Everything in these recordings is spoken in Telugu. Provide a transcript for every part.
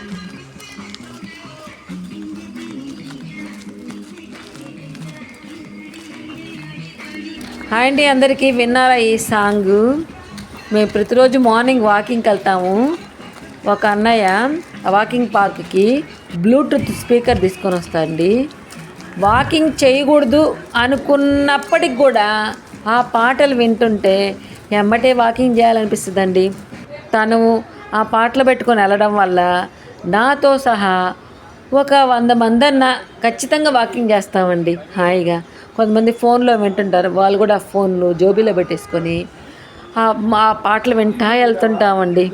హాయ్ అండి అందరికీ విన్నారా ఈ సాంగ్? మేము ప్రతిరోజు మార్నింగ్ వాకింగ్కి వెళ్తాము. ఒక అన్నయ్య వాకింగ్ పార్క్కి బ్లూటూత్ స్పీకర్ తీసుకొని వస్తాడండి. వాకింగ్ చేయకూడదు అనుకున్నప్పటికి కూడా ఆ పాటలు వింటుంటే ఎమ్మటే వాకింగ్ చేయాలనిపిస్తుందండి. తను ఆ పాటలు పెట్టుకొని వెళ్ళడం వల్ల నాతో సహా ఒక వంద మంది అన్న ఖచ్చితంగా వాకింగ్ చేస్తామండి. హాయిగా. కొంతమంది ఫోన్లో వింటుంటారు. వాళ్ళు కూడా ఫోన్లు జోబీలో పెట్టేసుకొని ఆ మా పాటలు వింటా వెళ్తుంటామండి.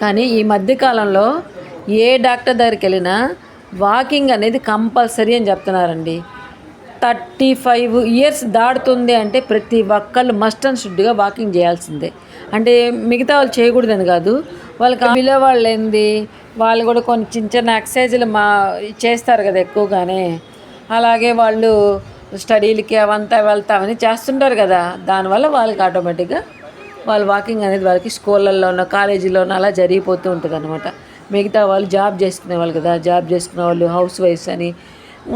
కానీ ఈ మధ్యకాలంలో ఏ డాక్టర్ దగ్గరికి వెళ్ళినా వాకింగ్ అనేది కంపల్సరీ అని చెప్తున్నారండి. థర్టీ ఫైవ్ ఇయర్స్ దాటుతుంది అంటే ప్రతి ఒక్కళ్ళు మస్ట్ అండ్ షుడ్గా వాకింగ్ చేయాల్సిందే. అంటే మిగతా వాళ్ళు చేయకూడదని కాదు. వాళ్ళకి బిలో వాళ్ళు ఏంది వాళ్ళు కూడా కొన్ని చిన్న చిన్న ఎక్సైజులు మా చేస్తారు కదా ఎక్కువగానే. అలాగే వాళ్ళు స్టడీలకి అవంతా వెళ్తామని చేస్తుంటారు కదా. దానివల్ల వాళ్ళకి ఆటోమేటిక్గా వాళ్ళ వాకింగ్ అనేది వాళ్ళకి స్కూళ్ళల్లోనో కాలేజీలోనో అలా జరిగిపోతూ ఉంటుంది అనమాట మిగతా వాళ్ళు జాబ్ చేసుకునే వాళ్ళు కదా. జాబ్ చేసుకునే వాళ్ళు హౌస్ వైఫ్స్ అని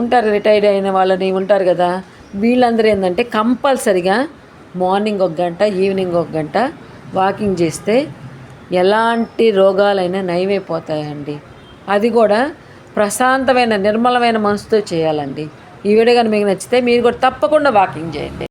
ఉంటారు రిటైర్డ్ అయిన వాళ్ళని ఉంటారు కదా. వీళ్ళందరూ ఏంటంటే కంపల్సరిగా మార్నింగ్ ఒక గంట ఈవినింగ్ ఒక గంట వాకింగ్ చేస్తే ఎలాంటి రోగాలైనా నయమైపోతాయండి. అది కూడా ప్రశాంతమైన నిర్మలమైన మనసుతో చేయాలండి. ఈ వీడియో కానీ మీకు నచ్చితే మీరు కూడా తప్పకుండా వాకింగ్ చేయండి.